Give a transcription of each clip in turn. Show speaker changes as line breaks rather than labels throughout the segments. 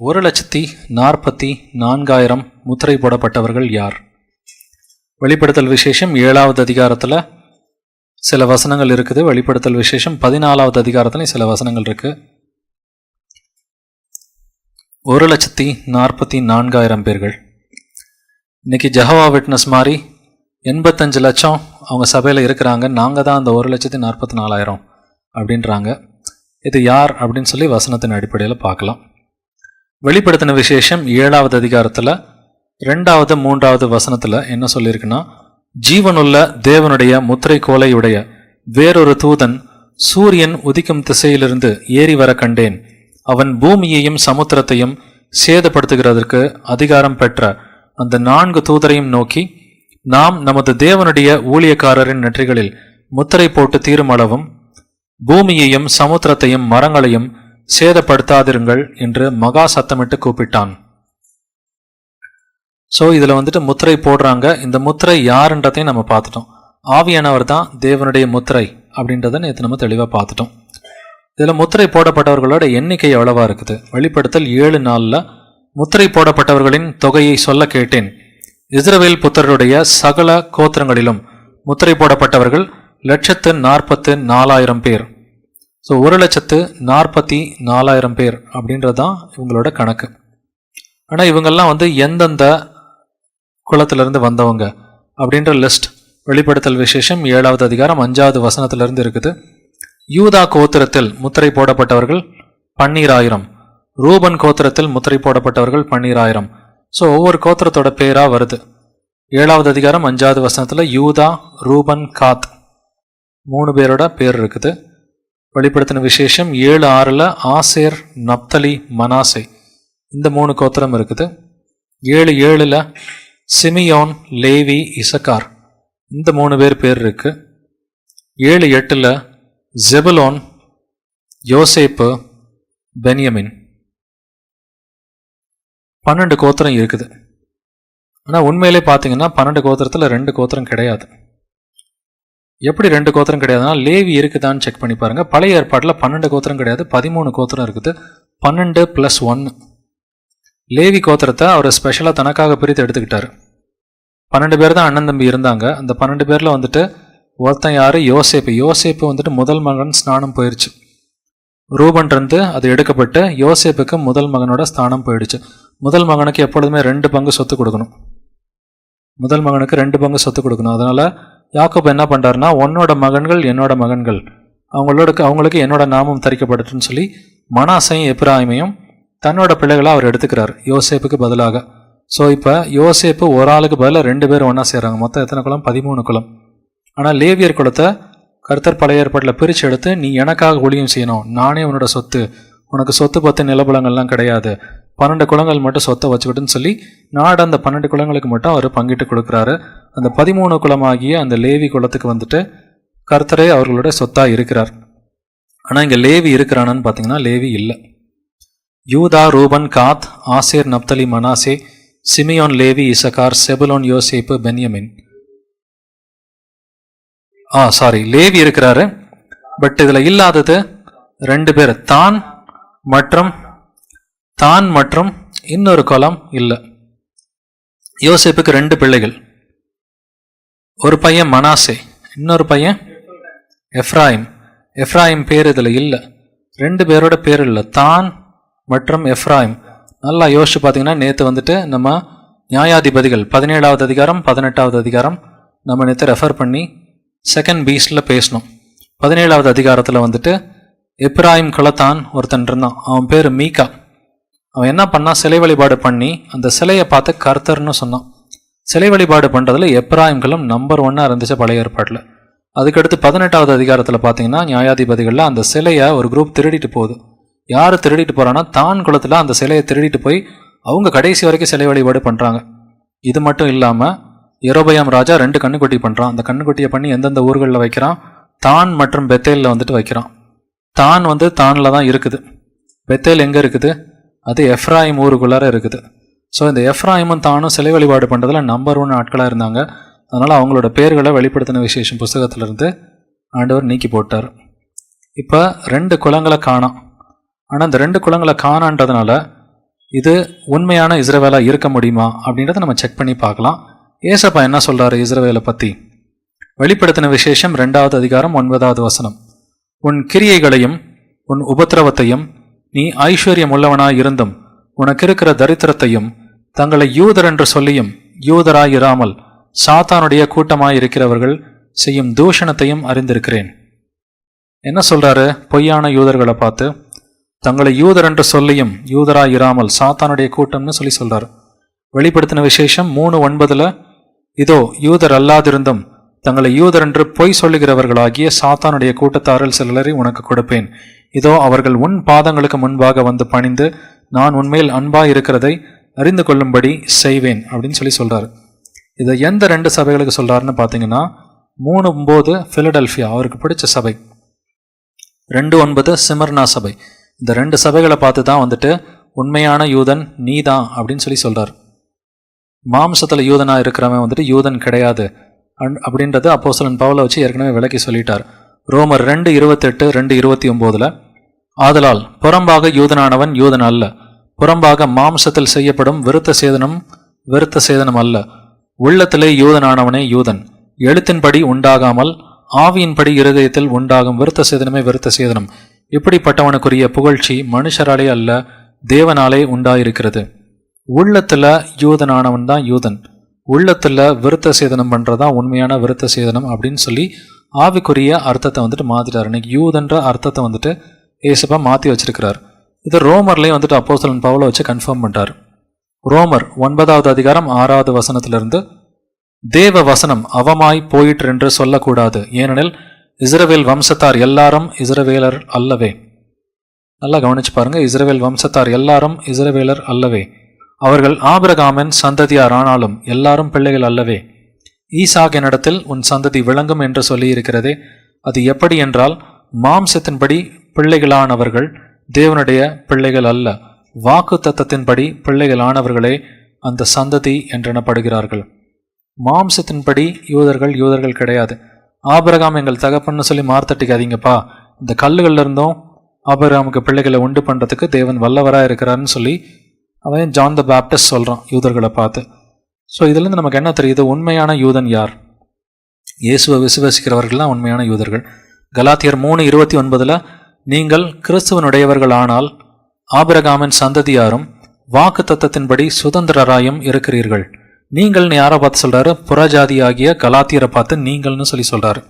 ஒரு லட்சத்தி நாற்பத்தி நான்காயிரம் முத்திரை போடப்பட்டவர்கள் யார்? வெளிப்படுத்தல் விசேஷம் ஏழாவது அதிகாரத்தில் சில வசனங்கள் இருக்குது. வெளிப்படுத்தல் விசேஷம் பதினாலாவது அதிகாரத்துலையும் சில வசனங்கள் இருக்கு. ஒரு லட்சத்தி நாற்பத்தி நான்காயிரம் பேர்கள். இன்னைக்கு ஜஹவா விட்னஸ் மாதிரி எண்பத்தஞ்சு லட்சம் அவங்க சபையில் இருக்கிறாங்க. நாங்கள் தான் அந்த ஒரு லட்சத்தி நாற்பத்தி நாலாயிரம் அப்படின்றாங்க. இது யார் அப்படின்னு சொல்லி வசனத்தின் அடிப்படையில் பார்க்கலாம். வெளிப்படுத்தின விசேஷம் ஏழாவது அதிகாரத்தில் ரெண்டாவது மூன்றாவது வசனத்தில் என்ன சொல்லியிருக்குன்னா ஜீவனுள்ள தேவனுடைய முத்திரை கோலையுடைய வேறொரு தூதன் சூரியன் உதிக்கும் திசையிலிருந்து ஏறி வர கண்டேன். அவன் பூமியையும் சமுத்திரத்தையும் சேதப்படுத்துகிறதற்கு அதிகாரம் பெற்ற அந்த நான்கு தூதரையும் நோக்கி நாம் நமது தேவனுடைய ஊழியக்காரரின் நெற்றிகளில் முத்திரை போட்டு தீருமளவும் பூமியையும் சமுத்திரத்தையும் மரங்களையும் சேதப்படுத்தாதிருங்கள் என்று மகா சத்தமிட்டு கூப்பிட்டான். ஸோ இதில் வந்துட்டு முத்திரை போடுறாங்க. இந்த முத்திரை யாருன்றதையும் நம்ம பார்த்துட்டோம். ஆவியானவர் தான் தேவனுடைய முத்திரை அப்படின்றத நேற்று நம்ம தெளிவாக பார்த்துட்டோம். இதில் முத்திரை போடப்பட்டவர்களோட எண்ணிக்கை எவ்வளவா இருக்குது? வெளிப்படுத்தல் ஏழு நாளில் முத்திரை போடப்பட்டவர்களின் தொகையை சொல்ல கேட்டேன். இஸ்ரவேல் புத்தருடைய சகல கோத்திரங்களிலும் முத்திரை போடப்பட்டவர்கள் லட்சத்து நாற்பத்து நாலாயிரம் பேர். ஸோ ஒரு லட்சத்து நாற்பத்தி நாலாயிரம் பேர் அப்படின்றது தான் இவங்களோட கணக்கு. ஆனால் இவங்கெல்லாம் வந்து எந்தெந்த குலத்திலிருந்து வந்தவங்க அப்படின்ற லிஸ்ட் வெளிப்படுத்தல் விசேஷம் ஏழாவது அதிகாரம் அஞ்சாவது வசனத்திலிருந்து இருக்குது. யூதா கோத்திரத்தில் முத்திரை போடப்பட்டவர்கள் பன்னீராயிரம். ரூபன் கோத்திரத்தில் முத்திரை போடப்பட்டவர்கள் பன்னீராயிரம். ஸோ ஒவ்வொரு கோத்திரத்தோட பேராக வருது. ஏழாவது அதிகாரம் அஞ்சாவது வசனத்தில் யூதா ரூபன் காத் மூணு பேரோட பேர் இருக்குது. வெளிப்படுத்தின விசேஷம் ஏழு ஆறில் ஆசேர் நப்தலி மனாசே. இந்த மூணு கோத்திரம் இருக்குது. ஏழு ஏழில் சிமியோன் லேவி இசக்கார். இந்த மூணு பேர் பேர் இருக்கு. ஏழு எட்டில் ஜெபலோன் யோசேப்பு பென்யமின். பன்னெண்டு கோத்திரம் இருக்குது. ஆனால் உண்மையிலே பார்த்தீங்கன்னா பன்னெண்டு கோத்திரத்தில் ரெண்டு கோத்திரம் கிடையாது. எப்படி ரெண்டு கோத்திரம் கிடையாதுன்னா லேவி இருக்குதான்னு செக் பண்ணி பாருங்கள் பழைய ஏற்பாட்டில் பன்னெண்டு கோத்திரம் கிடையாது பதிமூணு கோத்திரம் இருக்குது. பன்னெண்டு ப்ளஸ் ஒன்று லேவி கோத்திரத்தை அவர் ஸ்பெஷலாக தனக்காக பிரித்து எடுத்துக்கிட்டார். பன்னெண்டு பேர் தான் அண்ணன் தம்பி இருந்தாங்க. அந்த பன்னெண்டு பேரில் வந்துட்டு ஒருத்தன் யார்? யோசேப்பு. யோசேப்பு வந்துட்டு முதல் மகன் ஸ்நானம் போயிடுச்சு ரூபன் இருந்து அது எடுக்கப்பட்டு யோசேப்புக்கு முதல் மகனோட ஸ்தானம் போயிடுச்சு. முதல் மகனுக்கு எப்பொழுதுமே ரெண்டு பங்கு சொத்து கொடுக்கணும். முதல் மகனுக்கு ரெண்டு பங்கு சொத்து கொடுக்கணும். அதனால் யாக்கோப் என்ன பண்ணுறாருனா உன்னோட மகன்கள் என்னோட மகன்கள். அவங்களோட அவங்களுக்கு என்னோட நாமம் தரிக்கப்பட்டுன்னு சொல்லி மனாசையும் எப்ராஹிமையும் தன்னோட பிள்ளைகளை அவர் எடுத்துக்கிறார் யோசேப்புக்கு பதிலாக. ஸோ இப்போ யோசேப்பு ஒரு ஆளுக்கு பதிலாக ரெண்டு பேர் ஒன்றா செய்கிறாங்க மொத்தம் எத்தனை குளம்? பதிமூணு குளம். ஆனால் லேவியர் குளத்தை கருத்தர் பழைய ஏற்பாட்டில் பிரித்து எடுத்து நீ எனக்காக ஊழியம் செய்யணும். நானே உன்னோட சொத்து. உனக்கு சொத்து பத்து நிலபலங்கள்லாம் கிடையாது. பன்னெண்டு குளங்கள் மட்டும் சொத்தை வச்சுக்கிட்டுன்னு சொல்லி நாடு அந்த பன்னெண்டு குளங்களுக்கு மட்டும் அவர் பங்கிட்டு கொடுக்குறாரு. அந்த பதிமூணு குலமாகிய அந்த லேவி குலத்துக்கு வந்துட்டு கர்த்தரே அவர்களோட சொத்தாக இருக்கிறார். ஆனால் இங்கே லேவி இருக்கிறானான்னு பார்த்தீங்கன்னா லேவி இல்லை. யூதா ரூபன் காத் ஆசேர் நப்தலி மனாசே சிமியோன் லேவி இசகார் செபுலோன் யோசேப்பு பென்யமின். ஆ சாரி லேவி இருக்கிறாரு. பட் இதில் இல்லாதது ரெண்டு பேர். தான் மற்றும் தான் மற்றும் இன்னொரு குலம் இல்லை. யோசேப்புக்கு ரெண்டு பிள்ளைகள். ஒரு பையன் மனாசே இன்னொரு பையன் எஃப்ராயிம் எஃப்ராயிம் பேர் இதில் இல்லை. ரெண்டு பேரோட பேர் இல்லை. தான் மற்றும் எஃப்ராயிம் நல்லா யோசிச்சு பார்த்தீங்கன்னா நேற்று வந்துட்டு நம்ம நியாயாதிபதிகள் பதினேழாவது அதிகாரம் பதினெட்டாவது அதிகாரம் நம்ம நேற்று ரெஃபர் பண்ணி செகண்ட் பீஸில் பேசணும் பதினேழாவது அதிகாரத்தில் வந்துட்டு எப்ராஹிம் குலத்தான் ஒருத்தன் இருந்தான். அவன் பேர் மீகா அவன் என்ன பண்ணான்? சிலை வழிபாடு பண்ணி அந்த சிலையை பார்த்து கர்த்தர்னு சொன்னான். சிலை வழிபாடு பண்ணுறதுல எப்ராயிம்களும் நம்பர் ஒன்னாக இருந்துச்சு பழைய ஏற்பாட்டில். அதுக்கடுத்து பதினெட்டாவது அதிகாரத்தில் பார்த்தீங்கன்னா நியாயாதிபதிகளில் அந்த சிலையை ஒரு குரூப் திருடிட்டு போகுது. யார் திருடிட்டு போகிறான்னா தான் குளத்தில் அந்த சிலையை திருடிட்டு போய் அவங்க கடைசி வரைக்கும் சிலை வழிபாடு பண்ணுறாங்க இது மட்டும் இல்லாமல் எரோபயாம் ராஜா ரெண்டு கண்ணுக்குட்டி பண்ணுறான் அந்த கண்ணுக்குட்டியை பண்ணி எந்தெந்த ஊர்களில் வைக்கிறான்? தான் மற்றும் பெத்தேலில் வந்துட்டு வைக்கிறான். தான் வந்து தானில் தான் இருக்குது. பெத்தேல் எங்கே இருக்குது? அது எஃப்ராயிம் ஊருக்குள்ளார இருக்குது. ஸோ இந்த எஃப்ராயிமும் தானும் சிலை வழிபாடு பண்ணுறதுல நம்பர் ஒன் ஆட்களாக இருந்தாங்க. அதனால் அவங்களோட பேர்களை வெளிப்படுத்தின விசேஷம் புஸ்தகத்திலிருந்து ஆண்டவர் நீக்கி போட்டார். இப்போ ரெண்டு குளங்களை காணோம். ஆனால் இந்த ரெண்டு குளங்களை காணான்றதுனால இது உண்மையான இஸ்ரவேலாக இருக்க முடியுமா அப்படின்றத நம்ம செக் பண்ணி பார்க்கலாம். ஏசப்பா என்ன சொல்கிறாரு இஸ்ரவேலை பற்றி வெளிப்படுத்தின விசேஷம் ரெண்டாவது அதிகாரம் ஒன்பதாவது வசனம். உன் கிரியைகளையும் உன் உபத்திரவத்தையும் நீ ஐஸ்வர்யம் உள்ளவனாய் இருந்தும் உனக்கு இருக்கிற தரித்திரத்தையும் தங்களை யூதர் என்று சொல்லியும் யூதராயிராமல் சாத்தானுடைய கூட்டமாயிருக்கிறவர்கள் செய்யும் தூஷணத்தையும் அறிந்திருக்கிறேன். என்ன சொல்றாரு? பொய்யான யூதர்களை பார்த்து தங்களை யூதர் என்று சொல்லியும் யூதராயிராமல் சாத்தானுடைய கூட்டம்னு சொல்லி சொல்றார். வெளிப்படுத்தின விசேஷம் மூணு ஒன்பதுல இதோ யூதர் அல்லாதிருந்தும் தங்களை யூதர் என்று பொய் சொல்லுகிறவர்களாகிய சாத்தானுடைய கூட்டத்தாரில் சிலரை உனக்கு கொடுப்பேன். இதோ அவர்கள் உன் பாதங்களுக்கு முன்பாக வந்து பணிந்து நான் உண்மையில் அன்பாயிருக்கிறதை அறிந்து கொள்ளும்படி செய்வேன் அப்படின்னு சொல்லி சொல்கிறார் இதை எந்த ரெண்டு சபைகளுக்கு சொல்கிறாருன்னு பார்த்தீங்கன்னா மூணு ஒம்பது ஃபிலடெல்ஃபியா அவருக்கு பிடிச்ச சபை. ரெண்டு ஒன்பது சிமர்னா சபை. இந்த ரெண்டு சபைகளை பார்த்து தான் வந்துட்டு உண்மையான யூதன் நீ தான் அப்படின்னு சொல்லி சொல்கிறார் மாம்சத்தில் யூதனாக இருக்கிறவன் வந்துட்டு யூதன் கிடையாது. அன்- அப்படின்றது அப்போஸ்தலன் பவுலை வச்சு ஏற்கனவே விளக்கி சொல்லிட்டார். ரோமர் ரெண்டு இருபத்தெட்டு ரெண்டு இருபத்தி ஒம்போதில் ஆதலால் புறம்பாக யூதனானவன் யூதன் அல்ல. புறம்பாக மாம்சத்தில் செய்யப்படும் விருத்த சேதனம் விருத்த சேதனம் அல்ல. உள்ளத்திலே யூதனானவனே யூதன். எழுத்தின்படி உண்டாகாமல் ஆவியின்படி இருதயத்தில் உண்டாகும் விருத்த சேதனமே விருத்த சேதனம். இப்படிப்பட்டவனுக்குரிய புகழ்ச்சி மனுஷராலே அல்ல தேவனாலே உண்டாயிருக்கிறது. உள்ளத்துல யூதனானவன் தான் யூதன். உள்ளத்துல விருத்த சேதனம் பண்றதா உண்மையான விருத்த சேதனம் அப்படின்னு சொல்லி ஆவிக்குரிய அர்த்தத்தை வந்துட்டு மாத்திட்டார். இன்னைக்கு யூதன்ற அர்த்தத்தை வந்துட்டு ஏசப்பா மாற்றி வச்சிருக்கிறார். இது ரோமர்லேயே வந்துட்டு அப்போசலன் பவுல வச்சு கன்ஃபார்ம் பண்ணிட்டார். ரோமர் ஒன்பதாவது அதிகாரம் ஆறாவது வசனத்திலிருந்து தேவ வசனம் அவமாய் போயிற்று என்று சொல்லக்கூடாது. ஏனெனில் இஸ்ரவேல் வம்சத்தார் எல்லாரும் இஸ்ரவேலர் அல்லவே. நல்லா கவனிச்சு பாருங்க இஸ்ரவேல் வம்சத்தார் எல்லாரும் இஸ்ரவேலர் அல்லவே. அவர்கள் ஆபிரகாமின் சந்ததியார் ஆனாலும் எல்லாரும் பிள்ளைகள் அல்லவே. ஈசாக்கினிடத்தில் உன் சந்ததி விளங்கும் என்று சொல்லியிருக்கிறதே. அது எப்படி என்றால் மாம்சத்தின்படி பிள்ளைகளானவர்கள் தேவனுடைய பிள்ளைகள் அல்ல. வாக்கு தத்தத்தின்படி பிள்ளைகளானவர்களே அந்த சந்ததி என்றெனப்படுகிறார்கள். மாம்சத்தின்படி யூதர்கள் யூதர்கள் கிடையாது. ஆபிரகாம் எங்கள் தகப்பன்னு சொல்லி மார்த்தட்டிக்காதீங்கப்பா. இந்த கல்லுகள்ல இருந்தும் ஆபிரகாமுக்கு பிள்ளைகளை உண்டு பண்ணுறதுக்கு தேவன் வல்லவராக இருக்கிறாருன்னு சொல்லி அவன் ஜான் த பேப்டிஸ்ட் சொல்கிறான் யூதர்களை பார்த்து. ஸோ இதுலேருந்து நமக்கு என்ன தெரியுது? உண்மையான யூதன் யார்? இயேசுவை விசுவசிக்கிறவர்கள் தான் உண்மையான யூதர்கள். கலாத்தியர் மூணு இருபத்தி ஒன்பதில் நீங்கள் கிறிஸ்துவனுடையவர்கள் ஆனால் ஆபிரகாமின் சந்ததியாரும் வாக்கு தத்தத்தின்படி சுதந்திரராயும் இருக்கிறீர்கள். நீங்கள்னு யாரை பார்த்து சொல்றாரு? புறஜாதியாகிய கலாத்தியரை பார்த்து நீங்கள்னு சொல்லி சொல்கிறாரு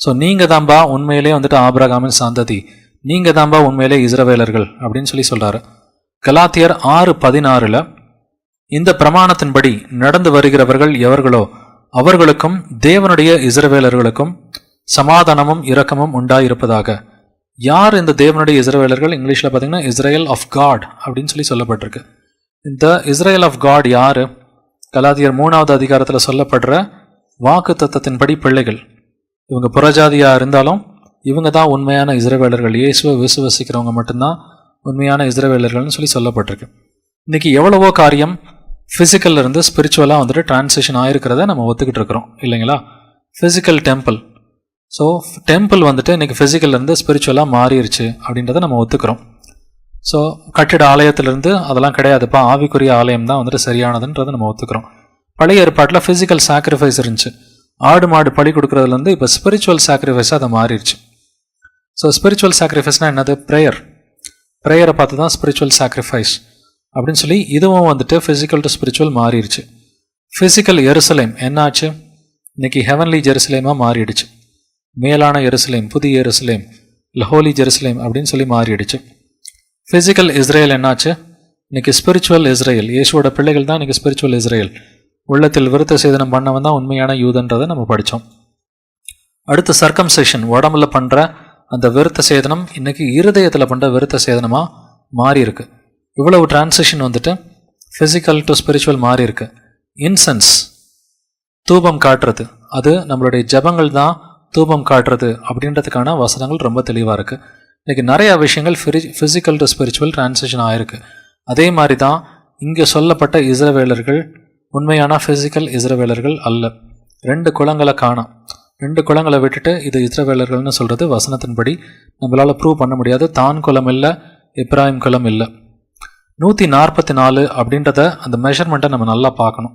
ஸோ நீங்கள் தான்பா உண்மையிலே வந்துட்டு ஆபிரகாமின் சந்ததி. நீங்கள் தான்பா உண்மையிலே இஸ்ரவேலர்கள் அப்படின்னு சொல்லி சொல்கிறாரு கலாத்தியர் ஆறு பதினாறுல இந்த பிரமாணத்தின்படி நடந்து வருகிறவர்கள் எவர்களோ அவர்களுக்கும் தேவனுடைய இஸ்ரவேலர்களுக்கும் சமாதானமும் இரக்கமும் உண்டாயிருப்பதாக. யார் இந்த தேவனுடைய இஸ்ரேலர்கள் இங்கிலீஷில் பார்த்தீங்கன்னா இஸ்ரேல் ஆஃப் காட் அப்படின்னு சொல்லி சொல்லப்பட்டிருக்கு. இந்த இஸ்ரேல் ஆஃப் காட் யார்? கலாதியர் மூணாவது அதிகாரத்தில் சொல்லப்படுற வாக்கு தத்தத்தின்படி பிள்ளைகள். இவங்க புறஜாதியாக இருந்தாலும் இவங்க தான் உண்மையான இஸ்ரேவேலர்கள். இயேசுவை விசுவசிக்கிறவங்க மட்டும்தான் உண்மையான இஸ்ரேவேலர்கள்னு சொல்லி சொல்லப்பட்டிருக்கு. இன்றைக்கி எவ்வளவோ காரியம் physical-ல இருந்து ஸ்பிரிச்சுவலாக வந்துட்டு டிரான்சிஷன் ஆயிருக்கிறத நம்ம ஒத்துக்கிட்டு இருக்கிறோம். இல்லைங்களா? ஃபிசிக்கல் டெம்பிள் ஸோ டெம்பிள் வந்துட்டு இன்றைக்கி ஃபிசிக்கல்லேருந்து இருந்து ஸ்பிரிச்சுவலாக மாறிடுச்சு அப்படின்றத நம்ம ஒத்துக்கிறோம். ஸோ கட்டிட ஆலயத்திலேருந்து அதெல்லாம் கிடையாதுப்பா ஆவிக்குரிய ஆலயம் தான் வந்துட்டு சரியானதுன்றதை நம்ம ஒத்துக்கிறோம். பழைய ஏற்பாட்டில் ஃபிசிக்கல் சாக்ரிஃபைஸ் இருந்துச்சு. ஆடு மாடு பழி கொடுக்குறதுலேருந்து இப்போ ஸ்பிரிச்சுவல் சாக்ரிஃபைஸாக அதை மாறிடுச்சு ஸோ ஸ்பிரிச்சுவல் சாக்ரிஃபைஸ்னால் என்னது? ப்ரேயர் ப்ரேயரை பார்த்து தான் ஸ்பிரிச்சுவல் சாக்ரிஃபைஸ் அப்படின்னு சொல்லி இதுவும் வந்துட்டு ஃபிசிக்கல் டு ஸ்பிரிச்சுவல் மாறிடுச்சு ஃபிசிக்கல் எருசலேம் என்னாச்சு? இன்றைக்கி ஹெவன்லி ஜெருசலேமாக மாறிடுச்சு. மேலான எருசலேம் புதிய எருசலேம் லஹோலி ஜெருசலேம் அப்படின்னு சொல்லி மாறிடுச்சு. ஃபிசிக்கல் இஸ்ரேல் என்னாச்சு? இன்னைக்கு ஸ்பிரிச்சுவல் இஸ்ரேல் இயேசுவோட பிள்ளைகள் தான் இன்னைக்கு ஸ்பிரிச்சுவல் இஸ்ரேல் உள்ளத்தில் விருத்த சேதனம் பண்ணவன் தான் உண்மையான யூதன்றதை நம்ம படித்தோம் அடுத்து சர்க்கம்சேஷன் உடம்புல பண்ணுற அந்த விருத்த சேதனம் இன்னைக்கு இருதயத்தில் பண்ணுற விருத்த சேதனமாக மாறி இருக்கு இவ்வளவு டிரான்சிஷன் வந்துட்டு ஃபிசிக்கல் டு ஸ்பிரிச்சுவல் மாறி இருக்கு இன்சென்ஸ் தூபம் காட்டுறது. அது நம்மளுடைய ஜெபங்கள் தான் தூபம் காட்டுறது அப்படின்றதுக்கான வசனங்கள் ரொம்ப தெளிவாக இருக்குது இன்றைக்கி நிறைய விஷயங்கள் ஃபிசிக்கல் டு ஸ்பிரிச்சுவல் டிரான்சிஷன் ஆகிருக்கு அதே மாதிரி தான் இங்கே சொல்லப்பட்ட இஸ்ரவேலர்கள் உண்மையான ஃபிசிக்கல் இஸ்ரவேலர்கள் அல்ல. ரெண்டு குளங்களை காணோம். ரெண்டு குளங்களை விட்டுட்டு இது இஸ்ரவேலர்கள்னு சொல்கிறது வசனத்தின்படி நம்மளால் ப்ரூவ் பண்ண முடியாது. தான் குளம் இல்லை இப்ராஹிம் குளம் இல்லை. நூற்றி நாற்பத்தி நாலு அப்படின்றத அந்த மெஷர்மெண்ட்டை நம்ம நல்லா பார்க்கணும்.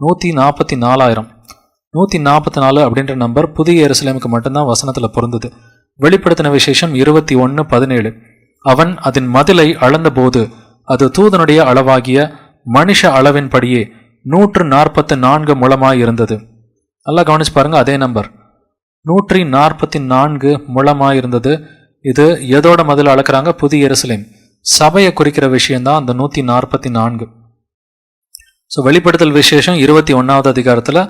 நூற்றி நாற்பத்தி நாலாயிரம். நூற்றி நாற்பத்தி நாலு அப்படின்ற நம்பர் புதிய எருசலேமுக்கு மட்டும்தான் வசனத்தில் பொருந்தது. வெளிப்படுத்தின விசேஷம் இருபத்தி ஒன்று பதினேழு. அவன் அதன் மதிலை அளந்தபோது அது தூதனுடைய அளவாகிய மனுஷ அளவின்படியே நூற்று நாற்பத்து நான்கு முழமாய் இருந்தது நல்லா கவனிச்சு பாருங்க அதே நம்பர். நூற்றி நாற்பத்தி நான்கு முழமாய் இருந்தது இது எதோட மதில் அளக்குறாங்க? புதிய எருசலேம். சபையை குறிக்கிற விஷயம்தான் அந்த நூற்றி நாற்பத்தி நான்கு ஸோ வெளிப்படுத்தல் விசேஷம் இருபத்தி ஒன்றாவது அதிகாரத்தில்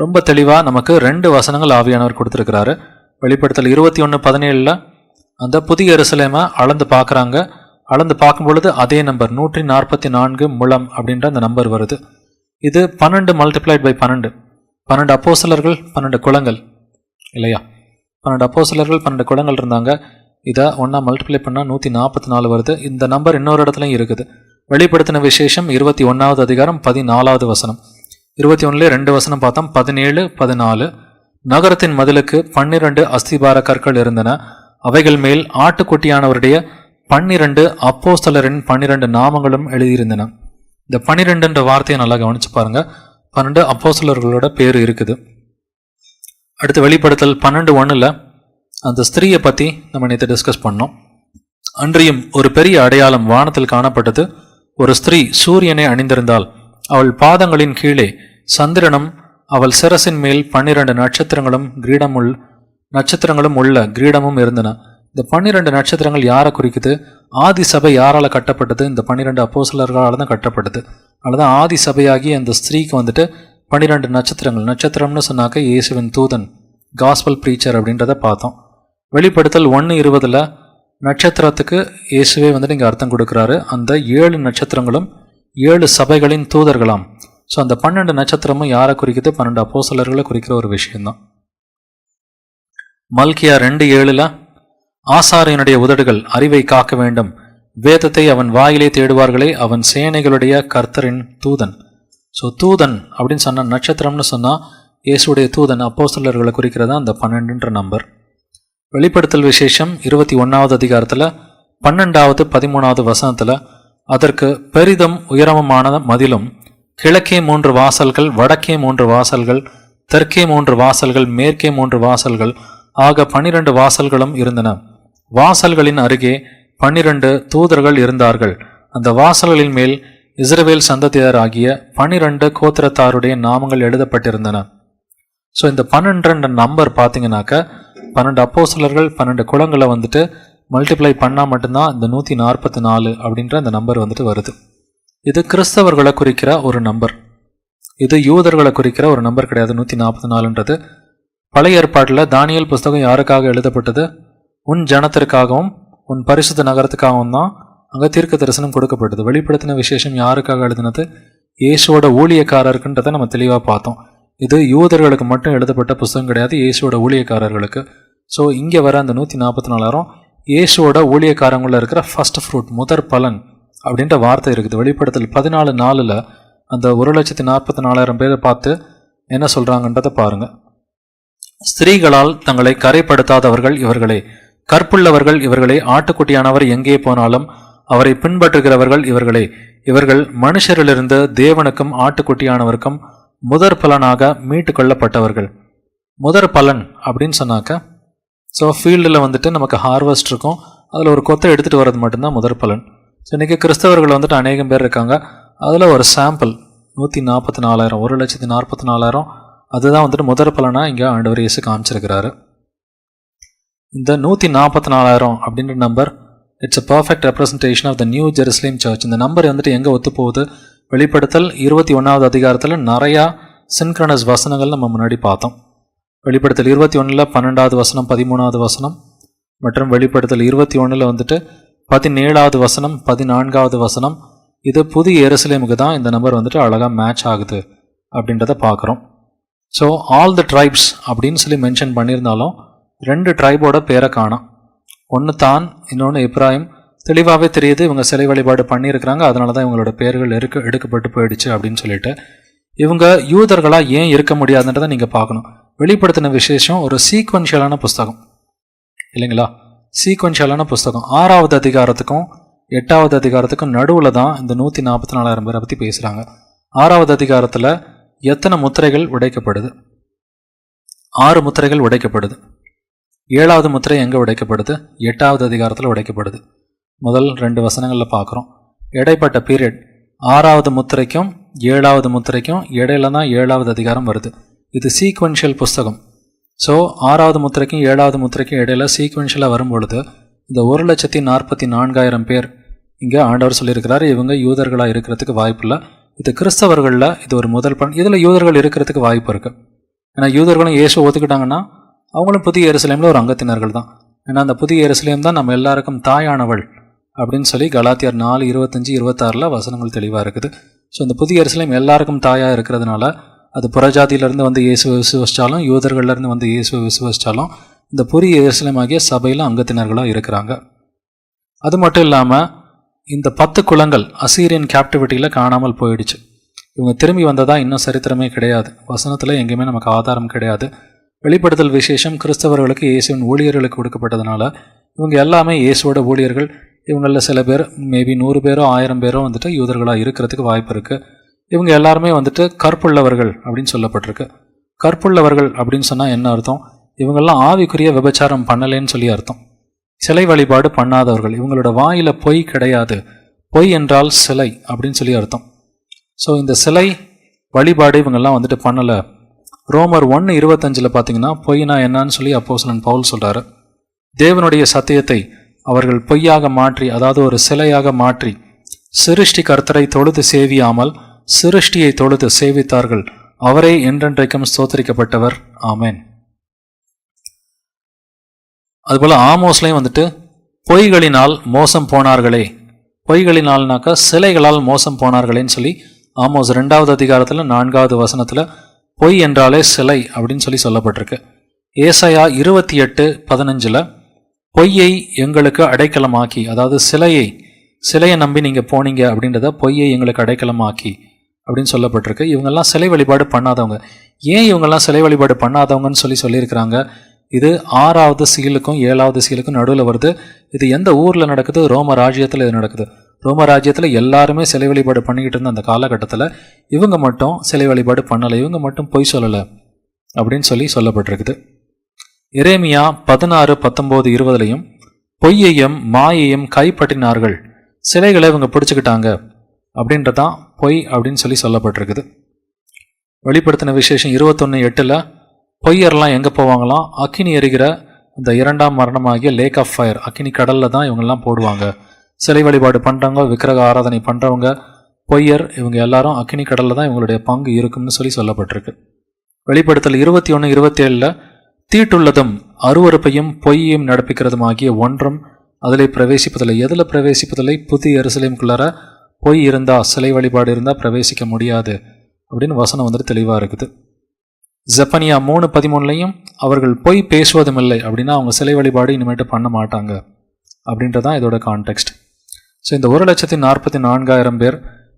ரொம்ப தெளிவாக நமக்கு ரெண்டு வசனங்கள் ஆவியானவர் கொடுத்துருக்கிறாரு. வெளிப்படுத்தல் இருபத்தி ஒன்று பதினேழில் அந்த புதிய எருசலேமை அளந்து பார்க்குறாங்க. அளந்து பார்க்கும் பொழுது அதே நம்பர் நூற்றி நாற்பத்தி நான்கு முழம் அப்படின்ற அந்த நம்பர் வருது. இது பன்னெண்டு மல்டிப்ளைட் பை பன்னெண்டு. பன்னெண்டு அப்போசலர்கள் பன்னெண்டு குளங்கள் இல்லையா? பன்னெண்டு அப்போசலர்கள் பன்னெண்டு குளங்கள் இருந்தாங்க. இதை ஒன்றா மல்டிப்ளை பண்ணால் நூற்றி நாற்பத்தி நாலு வருது. இந்த நம்பர் இன்னொரு இடத்துலையும் இருக்குது. வெளிப்படுத்தின விசேஷம் இருபத்தி ஒன்றாவது அதிகாரம் பதினாலாவது வசனம். இருபத்தி ஒன்றுலேயே ரெண்டு வசனம் பார்த்தோம். பதினேழு பதினாலு. நகரத்தின் மதிலுக்கு பன்னிரண்டு அஸ்திபார கற்கள் இருந்தன. அவைகள் மேல் ஆட்டுக்குட்டியானவருடைய பன்னிரண்டு அப்போஸ்தலரின் பன்னிரண்டு நாமங்களும் எழுதியிருந்தன. இந்த பன்னிரெண்டுன்ற வார்த்தையை நல்லா கவனிச்சு பாருங்க. பன்னெண்டு அப்போஸ்தலர்களோட பேர் இருக்குது. அடுத்து வெளிப்படுத்தல் பன்னெண்டு ஒன்றில் அந்த ஸ்திரீயை பற்றி நம்ம நேற்று டிஸ்கஸ் பண்ணோம். அன்றியும் ஒரு பெரிய அடையாளம் வானத்தில் காணப்பட்டது. ஒரு ஸ்திரீ சூரியனை அணிந்திருந்தால் அவள் பாதங்களின் கீழே சந்திரனும் அவள் சிரசின் மேல் பன்னிரண்டு நட்சத்திரங்களும் கிரீடமுள் நட்சத்திரங்களும் உள்ள கிரீடமும் இருந்தன. இந்த பன்னிரண்டு நட்சத்திரங்கள் யாரை குறிக்குது? ஆதி சபை யாரால் கட்டப்பட்டது? இந்த பன்னிரெண்டு அப்போசலர்களால் தான் கட்டப்பட்டது. அதனால ஆதி சபையாகி அந்த ஸ்திரீக்கு வந்துட்டு பன்னிரெண்டு நட்சத்திரங்கள். நட்சத்திரம்னு சொன்னாக்க இயேசுவின் தூதன் காஸ்பல் ப்ரீச்சர் அப்படின்றத பார்த்தோம். வெளிப்படுத்தல் ஒன்று இருபதில் நட்சத்திரத்துக்கு இயேசுவே வந்துட்டு இங்கே அர்த்தம் கொடுக்குறாரு. அந்த ஏழு நட்சத்திரங்களும் ஏழு சபைகளின் தூதர்களாம். ஸோ அந்த பன்னெண்டு நட்சத்திரமும் யாரை குறிக்குது? பன்னெண்டு அப்போசலர்களை குறிக்கிற ஒரு விஷயம்தான் மல்கியா ரெண்டு ஏழுல ஆசாரியனுடைய உதடுகள் அறிவை காக்க வேண்டும். வேதத்தை அவன் வாயிலே தேடுவார்களே அவன் சேனைகளுடைய கர்த்தரின் தூதன். ஸோ தூதன் அப்படின்னு சொன்ன நட்சத்திரம்னு சொன்னால் இயேசுடைய தூதன் அப்போசலர்களை குறிக்கிறதா? அந்த பன்னெண்டுன்ற நம்பர். வெளிப்படுத்தல் விசேஷம் இருபத்தி ஒன்றாவது அதிகாரத்தில் பன்னெண்டாவது பதிமூணாவது வசனத்தில் அதற்கு பெரிதும் உயரமுமான மதிலும் கிழக்கே மூன்று வாசல்கள் வடக்கே மூன்று வாசல்கள் தெற்கே மூன்று வாசல்கள் மேற்கே மூன்று வாசல்கள் ஆக பன்னிரண்டு வாசல்களும் இருந்தன. வாசல்களின் அருகே பன்னிரண்டு தூதர்கள் இருந்தார்கள். அந்த வாசல்களின் மேல் இஸ்ரவேல் சந்ததியர் ஆகிய பன்னிரண்டு கோத்திரத்தாருடைய நாமங்கள் எழுதப்பட்டிருந்தன. ஸோ இந்த பன்னெண்டு நம்பர் பார்த்தீங்கன்னாக்க பன்னெண்டு அப்போசலர்கள் பன்னெண்டு குளங்களை வந்துட்டு மல்டிப்ளை பண்ணால் மட்டும்தான் இந்த நூற்றி நாற்பத்தி நாலு அப்படின்ற அந்த நம்பர் வந்துட்டு வருது. இது கிறிஸ்தவர்களை குறிக்கிற ஒரு நம்பர் இது யூதர்களை குறிக்கிற ஒரு நம்பர் கிடையாது நூற்றி நாற்பத்தி நாலுன்றது. பழைய ஏற்பாட்டில் தானியல் புஸ்தகம் யாருக்காக எழுதப்பட்டது? உன் ஜனத்திற்காகவும் உன் பரிசுத்த நகரத்துக்காகவும் தான் அங்கே தீர்க்க தரிசனம் கொடுக்கப்பட்டது. வெளிப்படுத்தின விசேஷம் யாருக்காக எழுதினது? இயேசுவோட ஊழியக்காரருக்குன்றதை நம்ம தெளிவாக பார்த்தோம். இது யூதர்களுக்கு மட்டும் எழுதப்பட்ட புஸ்தகம் கிடையாது இயேசுவோட ஊழியக்காரர்களுக்கு. ஸோ இங்கே வர அந்த நூற்றி நாற்பத்தி நாலாயிரம் இயேசுவோட ஊழியக்காரங்களில் இருக்கிற ஃபர்ஸ்ட் ஃப்ரூட் முதற் பலன் அப்படின்ற வார்த்தை இருக்குது. வெளிப்படத்தில் பதினாலு நாளில் அந்த ஒரு லட்சத்தி நாற்பத்தி நாலாயிரம் பேரை பார்த்து என்ன சொல்கிறாங்கன்றதை பாருங்கள் ஸ்திரீகளால் தங்களை கரைப்படுத்தாதவர்கள் இவர்களே கற்புள்ளவர்கள் இவர்களே ஆட்டுக்குட்டியானவர் எங்கே போனாலும் அவரை பின்பற்றுகிறவர்கள் இவர்களே இவர்கள் மனுஷரிலிருந்து தேவனுக்கும் ஆட்டுக்குட்டியானவருக்கும் முதற் பலனாக மீட்டு கொள்ளப்பட்டவர்கள். முதற் பலன் அப்படின்னு சொன்னாக்க ஸோ ஃபீல்டில் வந்துட்டு நமக்கு ஹார்வெஸ்ட் இருக்கும். அதில் ஒரு கொத்தை எடுத்துகிட்டு வர்றது மட்டும்தான் முதற் பலன். ஸோ இன்றைக்கி கிறிஸ்தவர்கள் வந்துட்டு அநேகம் பேர் இருக்காங்க. அதில் ஒரு சாம்பிள் நூற்றி நாற்பத்தி நாலாயிரம் ஒரு லட்சத்தி நாற்பத்தி நாலாயிரம் அதுதான் வந்துட்டு முதற் பலனாக இங்கே ஆண்டவர் இயேசு காமிச்சிருக்கிறாரு. இந்த நூற்றி நாற்பத்தி நாலாயிரம் அப்படின்ற number it's a perfect representation of the new Jerusalem church இந்த நம்பர் வந்துட்டு எங்கே ஒத்து போகுது வெளிப்படுத்தல் இருபத்தி ஒன்றாவது அதிகாரத்தில் நிறையா சின்க்ரனஸ் வசனங்கள் நம்ம முன்னாடி பார்த்தோம். வெளிப்படுத்தல் இருபத்தி ஒன்றில் பன்னெண்டாவது வசனம் பதிமூணாவது வசனம் மற்றும் வெளிப்படுத்தல் இருபத்தி ஒன்றில் வந்துட்டு பதினேழாவது வசனம் பதினான்காவது வசனம். இது புதிய எருசலேமுக்கு தான் இந்த நம்பர் வந்துட்டு அழகாக மேட்ச் ஆகுது அப்படின்றத பார்க்குறோம் ஸோ ஆல் த ட்ரைப்ஸ் அப்படின்னு சொல்லி மென்ஷன் பண்ணியிருந்தாலும் ரெண்டு ட்ரைபோட பேரை காணோம். ஒன்று தான் இன்னொன்று இப்ராஹிம். தெளிவாகவே தெரியுது இவங்க சிலை வழிபாடு பண்ணியிருக்கிறாங்க அதனால தான் இவங்களோட பேர்கள் எடுக்க எடுக்கப்பட்டு போயிடுச்சு அப்படின்னு சொல்லிட்டு. இவங்க யூதர்களாக ஏன் இருக்க முடியாதுன்றதை நீங்கள் பார்க்கணும் வெளிப்படுத்தின விசேஷம் ஒரு சீக்வன்ஷியலான புஸ்தகம். இல்லைங்களா? சீக்வன்ஷியலான புஸ்தகம். ஆறாவது அதிகாரத்துக்கும் எட்டாவது அதிகாரத்துக்கும் நடுவில் தான் இந்த நூற்றி நாற்பத்தி நாலாயிரம் பேரை பற்றி பேசுகிறாங்க ஆறாவது அதிகாரத்தில் எத்தனை முத்திரைகள் உடைக்கப்படுது? ஆறு முத்திரைகள் உடைக்கப்படுது. ஏழாவது முத்திரை எங்கே உடைக்கப்படுது? எட்டாவது அதிகாரத்தில் உடைக்கப்படுது. முதல் ரெண்டு வசனங்களில் பார்க்குறோம் இடைப்பட்ட பீரியட் ஆறாவது முத்திரைக்கும் ஏழாவது முத்திரைக்கும் இடையில தான் ஏழாவது அதிகாரம் வருது. இது சீக்வென்ஷியல் புஸ்தகம். ஸோ ஆறாவது முத்திரைக்கும் ஏழாவது முத்திரைக்கும் இடையில சீக்வென்ஷியலாக வரும்பொழுது இந்த ஒரு லட்சத்தி நாற்பத்தி நான்காயிரம் பேர் இங்கே ஆண்டவர் சொல்லியிருக்கிறாரு இவங்க யூதர்களாக இருக்கிறதுக்கு வாய்ப்பில்லை இது கிறிஸ்தவர்களில் இது ஒரு முதல் பண் இதில் யூதர்கள் இருக்கிறதுக்கு வாய்ப்பு இருக்குது ஏன்னா யூதர்களும் இயேசு ஒத்துக்கிட்டாங்கன்னா அவங்களும் புதிய எருசலேமில் ஒரு அங்கத்தினர்கள் தான். ஏன்னா அந்த புதிய எருசலேம் தான் நம்ம எல்லாருக்கும் தாயானவள் அப்படின்னு சொல்லி கலாத்தியார் நாலு இருபத்தஞ்சி இருபத்தாறில் வசனங்கள் தெளிவாக இருக்குது. ஸோ இந்த புதிய எருசலேம் எல்லாருக்கும் தாயாக இருக்கிறதுனால அது புறஜாதியிலேருந்து வந்து இயேசுவை விசுவசித்தாலும் யூதர்கள்லேருந்து வந்து இயேசுவை விசுவசித்தாலும் இந்த புதிய எருசலேம் ஆகிய சபையில் அங்கத்தினர்களாக இருக்கிறாங்க. அது மட்டும் இல்லாமல் இந்த பத்து குளங்கள் அசீரியன் கேப்டிவிட்டியில் காணாமல் போயிடுச்சு. இவங்க திரும்பி வந்ததா இன்னும் சரித்திரமே கிடையாது. வசனத்தில் எங்கேயுமே நமக்கு ஆதாரம் கிடையாது. வெளிப்படுத்தல் விசேஷம் கிறிஸ்தவர்களுக்கு இயேசுவின் ஊழியர்களுக்கு கொடுக்கப்பட்டதுனால இவங்க எல்லாமே இயேசுவோட ஊழியர்கள். இவங்களில் சில பேர் மேபி நூறு பேரோ ஆயிரம் பேரோ வந்துட்டு யூதர்களாக இருக்கிறதுக்கு வாய்ப்பு இருக்குது இவங்க எல்லாருமே வந்துட்டு கற்புள்ளவர்கள் அப்படின்னு சொல்லப்பட்டிருக்கு. கற்புள்ளவர்கள் அப்படின்னு சொன்னால் என்ன அர்த்தம்? இவங்கெல்லாம் ஆவிக்குரிய விபச்சாரம் பண்ணலேன்னு சொல்லி அர்த்தம். சிலை வழிபாடு பண்ணாதவர்கள் இவங்களோட வாயில பொய் கிடையாது. பொய் என்றால் சிலை அப்படின்னு சொல்லி அர்த்தம். ஸோ இந்த சிலை வழிபாடு இவங்கெல்லாம் வந்துட்டு பண்ணலை. ரோமர் ஒன்று இருபத்தஞ்சில் பார்த்தீங்கன்னா பொய்னா என்னன்னு சொல்லி அப்போஸ்தலன் பவுல் சொல்கிறாரு தேவனுடைய சத்தியத்தை அவர்கள் பொய்யாக மாற்றி அதாவது ஒரு சிலையாக மாற்றி சிருஷ்டி கர்த்தரை தொழுது சேவியாமல் சிருஷ்டியை தொழுது சேவித்தார்கள். அவரே என்றென்றைக்கும் ஸ்தோத்தரிக்கப்பட்டவர். ஆமேன். அதுபோல் ஆமோஸ்லையும் வந்துட்டு பொய்களினால் மோசம் போனார்களே. பொய்களினால்னாக்கா சிலைகளால் மோசம் போனார்களேன்னு சொல்லி ஆமோஸ் ரெண்டாவது அதிகாரத்தில் நான்காவது வசனத்தில் பொய் என்றாலே சிலை அப்படின்னு சொல்லி சொல்லப்பட்டிருக்கு. ஏசையா இருபத்தி எட்டு பதினஞ்சில் பொய்யை எங்களுக்கு அடைக்கலமாக்கி அதாவது சிலையை சிலையை நம்பி நீங்கள் போனீங்க அப்படின்றத பொய்யை எங்களுக்கு அடைக்கலமாக்கி. அப்படின்னு சொல்லப்பட்டிருக்கு. இவங்கெல்லாம் சிலை வழிபாடு பண்ணாதவங்க. ஏன் இவங்கெல்லாம் சிலை வழிபாடு பண்ணாதவங்கன்னு சொல்லி சொல்லியிருக்கிறாங்க? இது ஆறாவது சீலுக்கும் ஏழாவது சீலுக்கும் நடுவில் வருது. இது எந்த ஊரில் நடக்குது? ரோம ராஜ்யத்தில் இது நடக்குது. ரோம ராஜ்யத்தில் எல்லாருமே சிலை வழிபாடு பண்ணிக்கிட்டு இருந்த அந்த காலகட்டத்தில் இவங்க மட்டும் சிலை வழிபாடு பண்ணலை. இவங்க மட்டும் பொய் சொல்லலை அப்படின்னு சொல்லி சொல்லப்பட்டிருக்குது. எரேமியா பதினாறு பத்தொம்போது இருபதுலையும் பொய்யையும் மாயையும் கைப்பற்றினார்கள். சிலைகளை இவங்க பிடிச்சிக்கிட்டாங்க. அப்படின்றதான் பொய் அப்படின்னு சொல்லி சொல்லப்பட்டிருக்குது. வெளிப்படுத்தின விசேஷம் இருபத்தொன்று எட்டில் பொய்யர்லாம் எங்கே போவாங்களாம்? அக்கினி எரிகிற இந்த இரண்டாம் மரணமாகிய லேக் ஆஃப் ஃபயர் அக்கினி கடலில் தான் இவங்கெல்லாம் போடுவாங்க. சிலை வழிபாடு பண்ணுறவங்க விக்கிரக ஆராதனை பண்ணுறவங்க பொய்யர் இவங்க எல்லாரும் அக்கினி கடலில் தான் இவங்களுடைய பங்கு இருக்கும்னு சொல்லி சொல்லப்பட்டிருக்கு. வெளிப்படுத்தல் இருபத்தி ஒன்று இருபத்தி ஏழில் தீட்டுள்ளதும் அருவறுப்பையும் பொய்யையும் நடப்பிக்கிறதும் ஆகிய ஒன்றும் அதில் பிரவேசிப்பதில்லை. எதில் பிரவேசிப்பதில்லை? புதிய எருசலேமுக்குள்ளார பொய் இருந்தால் சிலை வழிபாடு இருந்தால் பிரவேசிக்க முடியாது அப்படின்னு வசனம் வந்துட்டு தெளிவாக இருக்குது. ஜப்பனியா மூணு பதிமூணுலையும் அவர்கள் பொய் பேசுவதும் இல்லை அப்படின்னா அவங்க சிலை வழிபாடு இனிமேட்டு பண்ண மாட்டாங்க அப்படின்றதான் இதோட கான்டெக்ட் ஸோ இந்த ஒரு லட்சத்தி நாற்பத்தி நான்காயிரம் பேர்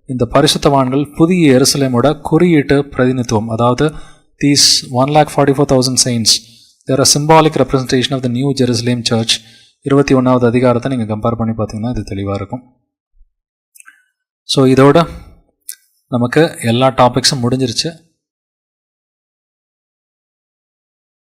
இந்த பரிசுத்தவான்கள் புதிய எருசலேமோட குறியீட்டு பிரதிநிதித்துவம் அதாவது these one lakh forty four thousand signs there a symbolic representation of the new Jerusalem church இருபத்தி ஒன்றாவது அதிகாரத்தை நீங்கள் கம்பேர் பண்ணி பார்த்தீங்கன்னா இது தெளிவாக இருக்கும். ஸோ இதோட நமக்கு எல்லா டாபிக்ஸும் முடிஞ்சிருச்சு.